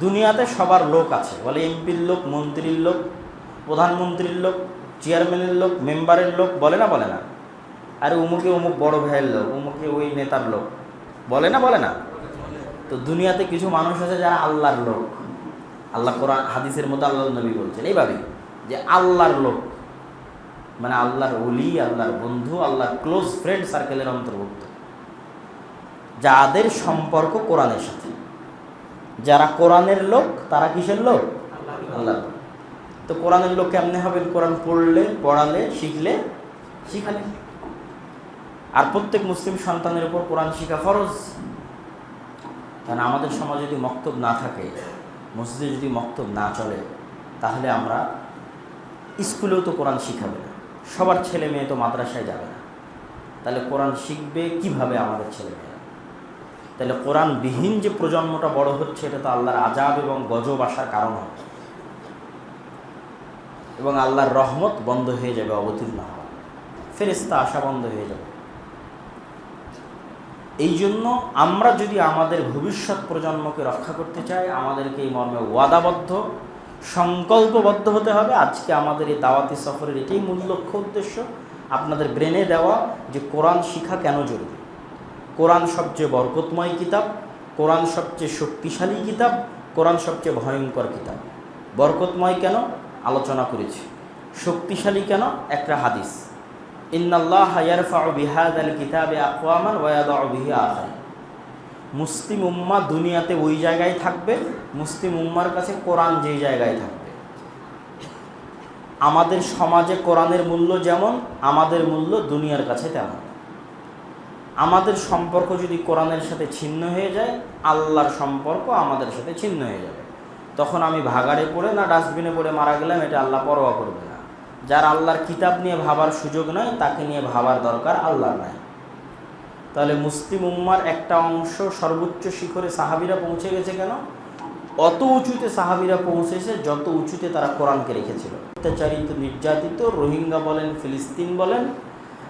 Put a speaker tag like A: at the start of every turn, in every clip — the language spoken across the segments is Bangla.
A: দুনিয়াতে সবার লোক আছে। বলে এমপির লোক, মন্ত্রীর লোক, প্রধানমন্ত্রীর লোক, চেয়ারম্যানের লোক, মেম্বারের লোক, বলে না বলে না? আরে উমুকে উমুক বড় ভাইয়ের লোক উমুকে ওই নেতার লোক, বলে না বলে না? তো দুনিয়াতে কিছু মানুষ আছে যারা আল্লাহর লোক। আল্লাহ কোরআন, হাদিসের মধ্যে আল্লাহ নবী বলছেন এইভাবে যে আল্লাহর লোক। মানে আল্লাহর ওলি, আল্লাহর বন্ধু, আল্লাহর ক্লোজ ফ্রেন্ড সার্কেলের অন্তর্ভুক্ত। যাদের সম্পর্ক কোরআনের সাথে। যারা কোরআনের লোক তারা কিসের লোক? আল্লাহ। তো কোরআনের লোক কেমনে হবেন? কোরআন পড়লে পড়ালে শিখলে? শিখালে। আর প্রত্যেক মুসলিম সন্তানের উপর কোরআন শিখা ফরজ। কারণ আমাদের সমাজে যদি মক্তব না থাকে মসজিদে যদি মক্তব না চলে তাহলে আমরা স্কুলেও তো কোরআন শিখাবে না। সবার ছেলে মেয়ে তো মাদ্রাসায় যাবে না। তাহলে কোরআন শিখবে কীভাবে আমাদের ছেলে মেয়েরা তাহলে কোরআনবিহীন যে প্রজন্মটা বড় হচ্ছে, এটা তো আল্লাহর আজাব এবং গজব আসার কারণ হবে। এবং আল্লাহর রহমত বন্ধ হয়ে যাবে, অবতীর্ণ হওয়া ফেরেস্তা আসা বন্ধ হয়ে যাবে। এই জন্য আমরা যদি আমাদের ভবিষ্যৎ প্রজন্মকে রক্ষা করতে চাই, আমাদেরকে এই মর্মে ওয়াদাবদ্ধ, সংকল্পবদ্ধ হতে হবে। আজকে আমাদের এই দাওয়াতি সফরের এটাই মূল লক্ষ্য, উদ্দেশ্য। আপনাদের ব্রেনে দেওয়া যে কোরআন শিখা কেন জরুরি? কোরআন সবচেয়ে বরকতময় কিতাব, কোরআন সবচেয়ে শক্তিশালী কিতাব, কোরআন সবচেয়ে ভয়ঙ্কর কিতাব। বরকতময় কেন? আলোচনা করেছি। শক্তিশালী কেন? একটা হাদিস। বিহাদাল কিতাবে মুসলিম উম্মা দুনিয়াতে ওই জায়গায় থাকবে, মুসলিম উম্মার কাছে কোরআন যেই জায়গায় থাকবে। আমাদের সমাজে কোরআনের মূল্য যেমন, আমাদের মূল্য দুনিয়ার কাছে তেমন। আমাদের সম্পর্ক যদি কোরআনের সাথে ছিন্ন হয়ে যায়, আল্লাহর সম্পর্ক আমাদের সাথে ছিন্ন হয়ে যাবে। তখন আমি ভাগাড়ে পড়ে না ডাস্টবিনে পড়ে মারা গেলাম, এটা আল্লাহ পরোয়া করবে না। যার আল্লাহর কিতাব নিয়ে ভাবার সুযোগ নাই, তাকে নিয়ে ভাবার দরকার আল্লাহর নাই। তাহলে মুসলিম উম্মার একটা অংশ সর্বোচ্চ শিখরে সাহাবিরা পৌঁছে গেছে কেন? অত উঁচুতে সাহাবিরা পৌঁছেছে, যত উঁচুতে তারা কোরআনকে রেখেছিল। অত্যাচারিত, নির্যাতিত, রোহিঙ্গা বলেন, ফিলিস্তিন বলেন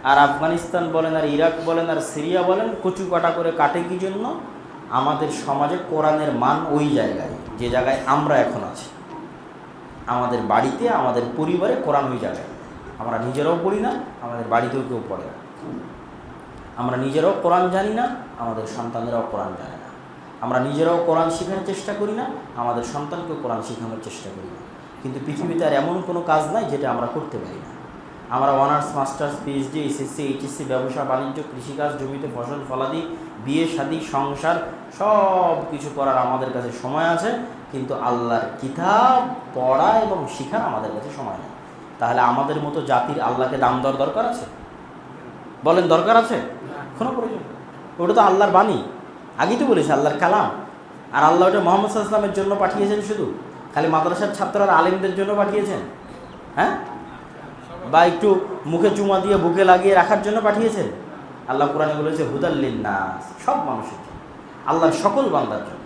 A: আর আফগানিস্তান বলেন আর ইরাক বলেন আর সিরিয়া বলেন কচু কাটা করে কাটে কি জন্য? আমাদের সমাজে কোরআনের মান ওই জায়গায়, যে জায়গায় আমরা এখন আছি। আমাদের বাড়িতে, আমাদের পরিবারে কোরআন ওই জায়গায়। আমরা নিজেরাও পড়ি না, আমাদের বাড়িতেও কেউ পড়ে না। আমরা নিজেরাও কোরআন জানি না, আমাদের সন্তানেরাও কোরআন জানে না। আমরা নিজেরাও কোরআন শেখানোর চেষ্টা করি না, আমাদের সন্তানকেও কোরআন শেখানোর চেষ্টা করি না। কিন্তু পৃথিবীতে আর এমন কোনো কাজ নাই যেটা আমরা করতে পারি না। আমরা honours, masters PhD SSC HSC ব্যবসা, বাণিজ্য, কৃষিকাজ, জমিতে ফসল, ফলাদি, বিয়ে, শাদী, সংসার সব কিছু করার আমাদের কাছে সময় আছে। কিন্তু আল্লাহর কিতাব, পড়া এবং শেখার আমাদের কাছে সময় নেই। তাহলে আমাদের মতো জাতির আল্লাহকে দাম দর দরকার আছে? বলেন, দরকার আছে? কোনো প্রয়োজন ওটা তো আল্লাহর বাণী। আগেই তো বলেছে, আল্লাহর কালাম। আর আল্লাহ ওটা মোহাম্মদ সাল্লামের জন্য পাঠিয়েছেন শুধু। খালি মাদ্রাসার ছাত্ররা আলেমদের জন্য পাঠিয়েছেন। হ্যাঁ? বা একটু মুখে চুমা দিয়ে বুকে লাগিয়ে রাখার জন্য পাঠিয়েছেন? আল্লাহ কোরআনে বলেছে হুদাল্লিন না সব মানুষের জন্য। আল্লাহর সকল বান্দার জন্য।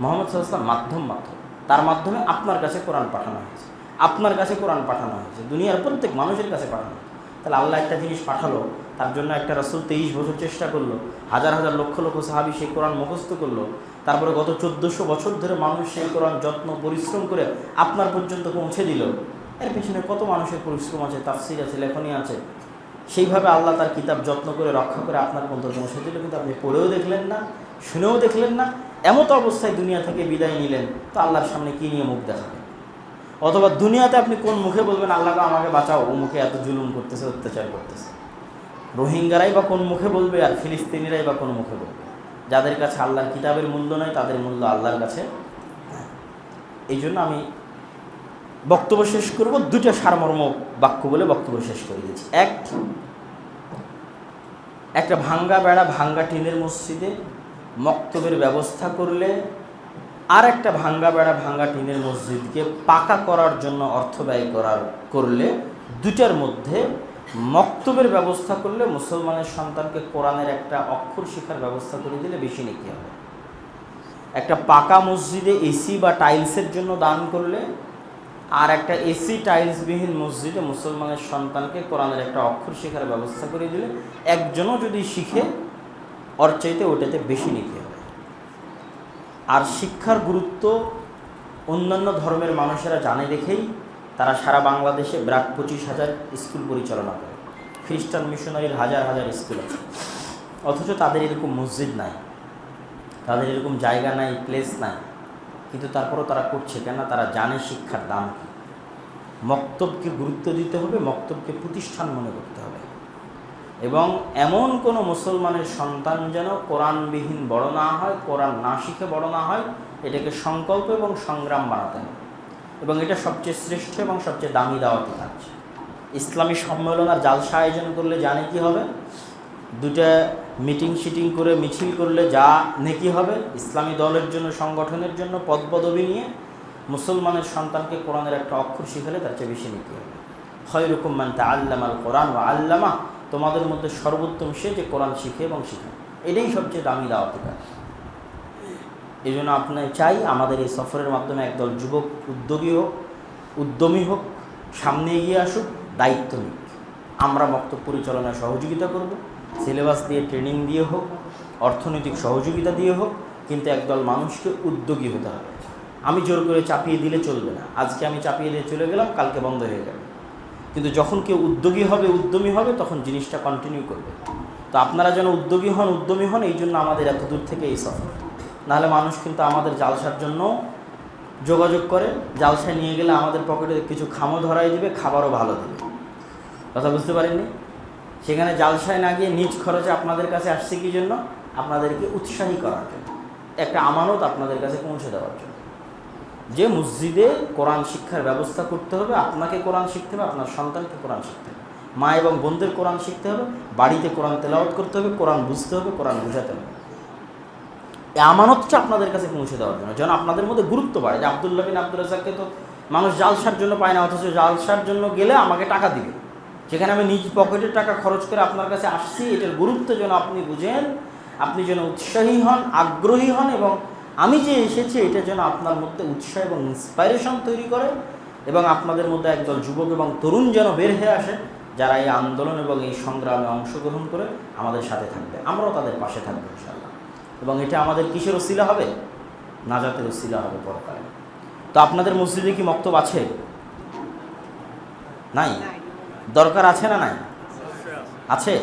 A: মোহাম্মদ সাল্লাম মাধ্যম মাধ্যম তার মাধ্যমে আপনার কাছে কোরআন পাঠানো হয়েছে। আপনার কাছে কোরআন পাঠানো হয়েছে। দুনিয়ার প্রত্যেক মানুষের কাছে পাঠানো হয়েছে। তাহলে আল্লাহ একটা জিনিস পাঠালো, তার জন্য একটা রসুল তেইশ বছর চেষ্টা করল, হাজার হাজার লক্ষ লক্ষ সাহাবি সেই কোরআন মুখস্থ করল। তারপরে গত চোদ্দোশো বছর ধরে মানুষ সেই কোরআন যত্ন, পরিশ্রম করে আপনার পর্যন্ত পৌঁছে দিল। এর পেছনে কত মানুষের পরিশ্রম আছে, তাফসির আছে, লেখনী আছে? সেইভাবে আল্লাহ তার কিতাব যত্ন করে, রক্ষা করে আপনার পর্যন্ত দিল কিন্তু আপনি পড়েও দেখলেন না, শুনেও দেখলেন না, এমত অবস্থায় দুনিয়া থেকে বিদায় নিলেন, তো আল্লাহর সামনে কী নিয়ে মুখ দেখাবেন? অথবা দুনিয়াতে আপনি কোন মুখে বলবেন আল্লাহকে আমাকে বাঁচাও, ও মুখে এত জুলুম করতেছে, অত্যাচার করতেছে রোহিঙ্গারাই বা কোন মুখে বলবে, আর ফিলিস্তিনিরাই বা কোন মুখে বলবে? যাদের কাছে আল্লাহর কিতাবের মূল্য নয় তাদের মূল্য আল্লাহর কাছে এই জন্য আমি বক্তব্য শেষ করব দুটো সারমর্ম বাক্য বলে বক্তব্য শেষ করে দিয়েছি এক, একটা ভাঙ্গা বেড়া, ভাঙ্গা টিনের মসজিদে মক্তবের ব্যবস্থা করলে আর একটা ভাঙ্গা বেড়া, ভাঙ্গা টিনের মসজিদকে পাকা করার জন্য অর্থ ব্যয় করার, করলে দুটার মধ্যে মক্তবের ব্যবস্থা করলে মুসলমানের সন্তানকে কোরআনের একটা অক্ষর শেখার ব্যবস্থা করে দিলে বেশি নাকি হবে। একটা পাকা মসজিদে এসি বা টাইলসের জন্য দান করলে আর একটা এসি টাইলসবিহীন মসজিদে মুসলমানের সন্তানকে কোরআনের একটা অক্ষর শেখার ব্যবস্থা করে দিলে একজনও যদি শিখে, ওর চাইতে ওটাতে বেশি নিতে হবে। আর শিক্ষার গুরুত্ব অন্যান্য ধর্মের মানুষেরা জানে দেখেই তারা সারা বাংলাদেশে ব্রাক পঁচিশ হাজার স্কুল পরিচালনা করে। খ্রিস্টান মিশনারির হাজার হাজার স্কুল আছে। অথচ তাদের এরকম মসজিদ নাই। তাদের এরকম জায়গা নাই প্লেস নাই। কিন্তু তারপরও তারা করছে কেন তারা জানে শিক্ষার দাম কী। মক্তবকে গুরুত্ব দিতে হবে, মক্তবকে প্রতিষ্ঠান মনে করতে হবে। এবং এমন কোনো মুসলমানের সন্তান যেন কোরআনবিহীন বড় না হয়, কোরআন না শিখে বড় না হয়, এটাকে সংকল্প এবং সংগ্রাম বানাতে হবে। এবং এটা সবচেয়ে শ্রেষ্ঠ এবং সবচেয়ে দামি দাওয়াতি কাজ। ইসলামী সম্মেলন আর জালসা আয়োজন করলে জানে কি হবে? দুটা মিটিং শিটিং করে মিছিল করলে যা নেকি হবে, ইসলামী দলের জন্য, সংগঠনের জন্য, পদপদবি নিয়ে মুসলমানের সন্তানকে কোরআনের একটা অক্ষর শিখালে তার চেয়ে বেশি নিতে হবে। হয় রকম মানতে আল্লাম আল কোরআন ও আল্লামা, তোমাদের মধ্যে সর্বোত্তম সে যে কোরআন শিখে এবং শিখে এটাই সবচেয়ে দামি দাওয়াতি কাজ এই জন্য আপনার চাই আমাদের এই সফরের মাধ্যমে একদল যুবক উদ্যোগী হোক, উদ্যমী হোক, সামনে এগিয়ে আসুক, দায়িত্ব নিক। আমরা বক্তব্য পরিচালনায় সহযোগিতা করব। সিলেবাস দিয়ে ট্রেনিং দিয়ে হোক, অর্থনৈতিক সহযোগিতা দিয়ে হোক, কিন্তু একদল মানুষকে উদ্যোগী হতে হবে। আমি জোর করে চাপিয়ে দিলে চলবে না। আজকে আমি চাপিয়ে দিয়ে চলে গেলাম, কালকে বন্ধ হয়ে গেল কিন্তু যখন কেউ উদ্যোগী হবে, উদ্যমী হবে, তখন জিনিসটা কন্টিনিউ করবে। তো আপনারা যেন উদ্যোগী হন, উদ্যমী হন, এই জন্য আমাদের এত দূর থেকে এই সফর। নাহলে মানুষ কিন্তু আমাদের জালসার জন্য যোগাযোগ করে, জালসায় নিয়ে গেলে আমাদের পকেটে কিছু খামও ধরাই দিবে, খাবারও ভালো দেবে। কথা বুঝতে পারেননি সেখানে জালসায় না গিয়ে নিজ খরচে আপনাদের কাছে আসছে কি জন্য? আপনাদেরকে উৎসাহী করার জন্য। একটা আমানত আপনাদের কাছে পৌঁছে দেওয়ার জন্য। যে মসজিদে কোরআন শিক্ষার ব্যবস্থা করতে হবে, আপনাকে কোরআন শিখতে হবে, আপনার সন্তানকে কোরআন শিখতে হবে। মা এবং বোনদের কোরআন শিখতে হবে, বাড়িতে কোরআন তেলাওয়াত করতে হবে, কোরআন বুঝতে হবে, কোরআন বোঝাতে হবে। এই আমানতটা আপনাদের কাছে পৌঁছে দেওয়ার জন্য। যেন আপনাদের মধ্যে গুরুত্ব বাড়ে যে আবদুল্লাহ বিন আব্দুল রাজাককে তো মানুষ জালসার জন্য পায় না, অথচ জালসার জন্য গেলে আমাকে টাকা দিবে। সেখানে আমি নিজ পকেটের টাকা খরচ করে আপনার কাছে আসছি, এটার গুরুত্ব যেন আপনি বুঝেন, আপনি যেন উৎসাহী হন, আগ্রহী হন এবং আমি যে এসেছি, এটা যেন আপনার মধ্যে উৎসাহ এবং ইন্সপাইরেশন তৈরি করে এবং আপনাদের মধ্যে একদল যুবক এবং তরুণ যেন বের হয়ে আসে, যারা এই আন্দোলন এবং এই সংগ্রামে অংশগ্রহণ করে আমাদের সাথে থাকবে। আমরাও তাদের পাশে থাকব ইনশাল্লাহ এবং এটা আমাদের কিসের ওসিলা হবে? নাজাতের ওসিলা হবে পরকালে। তো আপনাদের মসজিদে কি মক্তব আছে? নাই। দরকার আছে না নাই? আছে?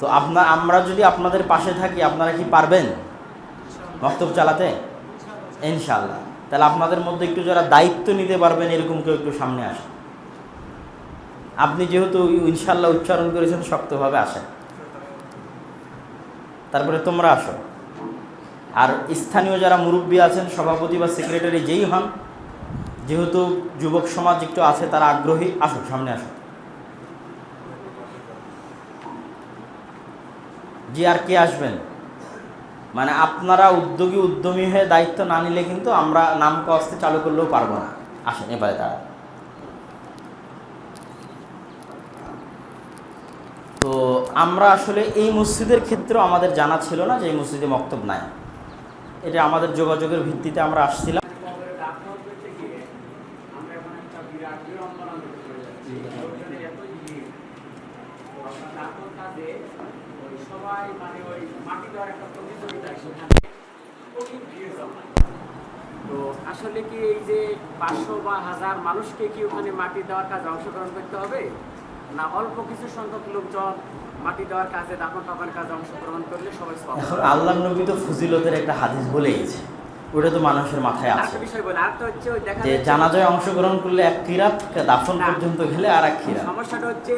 A: তো আপনার আমরা যদি আপনাদের পাশে থাকি, আপনারা কি পারবেন বক্তব্য চালাতে? ইনশাল্লাহ তাহলে আপনাদের মধ্যে একটু যারা দায়িত্ব নিতে পারবেন, এরকম কেউ একটু সামনে আসে আপনি যেহেতু ইনশাল্লাহ উচ্চারণ করেছেন, শক্তভাবে আসেন। তারপরে তোমরা আসো। আর স্থানীয় যারা মুরব্বী আছেন, সভাপতি বা সেক্রেটারি যেই হন যেহেতু যুবক সমাজ একটু আছে, তারা আগ্রহী। আসুক সামনে আসুক জি আর কে আসবেন? মানে আপনারা উদ্যোগী, উদ্যমী হয়ে দায়িত্ব না নিলে কিন্তু আমরা নাম কস্তে চালু করলেও পারব না। আসেন, এবারে তারা তো আমরা আসলে এই মসজিদের ক্ষেত্রেও আমাদের জানা ছিল না যে এই মসজিদে মক্তব নাই। এটা আমাদের যোগাযোগের ভিত্তিতে আমরা আসছিলাম।
B: সবাই মানে ওই মাটি দেওয়ার একটা প্রতিযোগিতা সেখানে প্রচুর ভিড় জমায় তো আসলে কি এই যে পাঁচশো বা হাজার মানুষকে কি ওখানে মাটি দেওয়ার কাজে অংশগ্রহণ করতে হবে? না অল্প কিছু সংখ্যক লোকজন মাটি দেওয়ার কাজে দাফন টাফার কাজে অংশগ্রহণ করলে সবাই
A: এখন আল্লাহ নবী তো ফজিলতের একটা হাদিস বলে গেছে। ওটা তো মানুষের মাথায় আছে।
B: বিষয় বলি আর তো হচ্ছে ওই দেখা
A: যে জানাজায় অংশগ্রহণ করলে এক কিরাত দাফন পর্যন্ত গেলে আর এক কিরাত।
B: সমস্যাটা হচ্ছে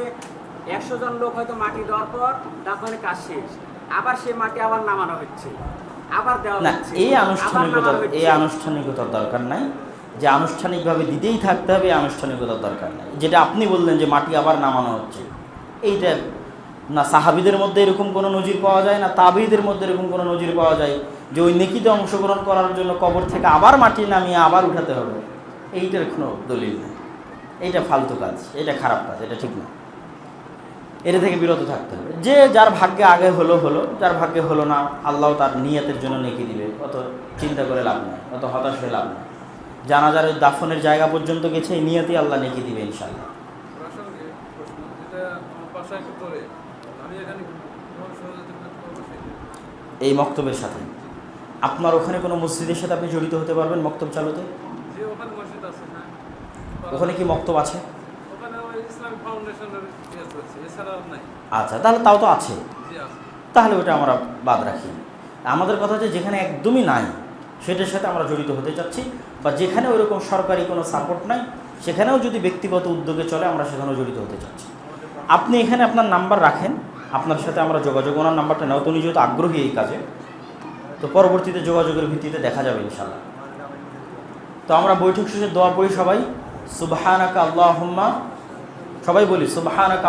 B: একশো জন লোক হয়তো মাটি দেওয়ার পর দাফনের কাজ শেষ। আবার সে মাটি আবার নামানো হচ্ছে। আবার দেওয়া
A: না এই আনুষ্ঠানিকতা এই আনুষ্ঠানিকতার দরকার নাই। যে আনুষ্ঠানিকভাবে দিতেই থাকতে হবে আনুষ্ঠানিকতার দরকার নাই। যেটা আপনি বললেন যে মাটি আবার নামানো হচ্ছে। এইটা না সাহাবিদের মধ্যে এরকম কোনো নজির পাওয়া যায় না তাবিদের মধ্যে এরকম কোনো নজির পাওয়া যায় যে ওই নেকিতে অংশগ্রহণ করার জন্য কবর থেকে আবার মাটি নামিয়ে আবার উঠাতে হবে। এইটার কোনো দলিল নেই। এইটা ফালতু কাজ এটা খারাপ কাজ এটা ঠিক না। এটা থেকে বিরত থাকতে হবে। যে যার ভাগ্যে আগে হলো হলো যার ভাগ্যে হলো না আল্লাহ তার নিয়তের জন্য নেকি দিবে। অত চিন্তা করে লাভ নেই অত হতাশ হয়ে লাভ নেই। জানাজার দাফনের জায়গা পর্যন্ত গেছে এই নিয়তি আল্লাহ নেকি দিবে ইনশাল্লাহ এই মক্তবের সাথে। আপনার ওখানে কোনো মসজিদের সাথে আপনি জড়িত হতে পারবেন মক্তব চালুতে?
C: হ্যাঁ।
A: ওখানে কি মক্তব আছে? আচ্ছা তাহলে তাও তো
C: আছে।
A: তাহলে ওটা আমরা বাদ রাখি। আমাদের কথা হচ্ছে যেখানে একদমই নাই সেটার সাথে আমরা জড়িত হতে চাচ্ছি বা যেখানে ওইরকম সরকারি কোনো সাপোর্ট নাই সেখানেও যদি ব্যক্তিগত উদ্যোগে চলে আমরা সেখানেও জড়িত হতে চাচ্ছি। আপনি এখানে আপনার নাম্বার রাখেন আপনার সাথে আমরা যোগাযোগ ওনার নাম্বারটা নেওয়া তো উনি যেহেতু আগ্রহী এই কাজে তো পরবর্তীতে যোগাযোগের ভিত্তিতে দেখা যাবে ইনশাল্লাহ তো আমরা বৈঠক শেষে দোয়া পড়ি সবাই সুবহানাকা আল্লাহুম্মা সবাই বলি সুবহানাকা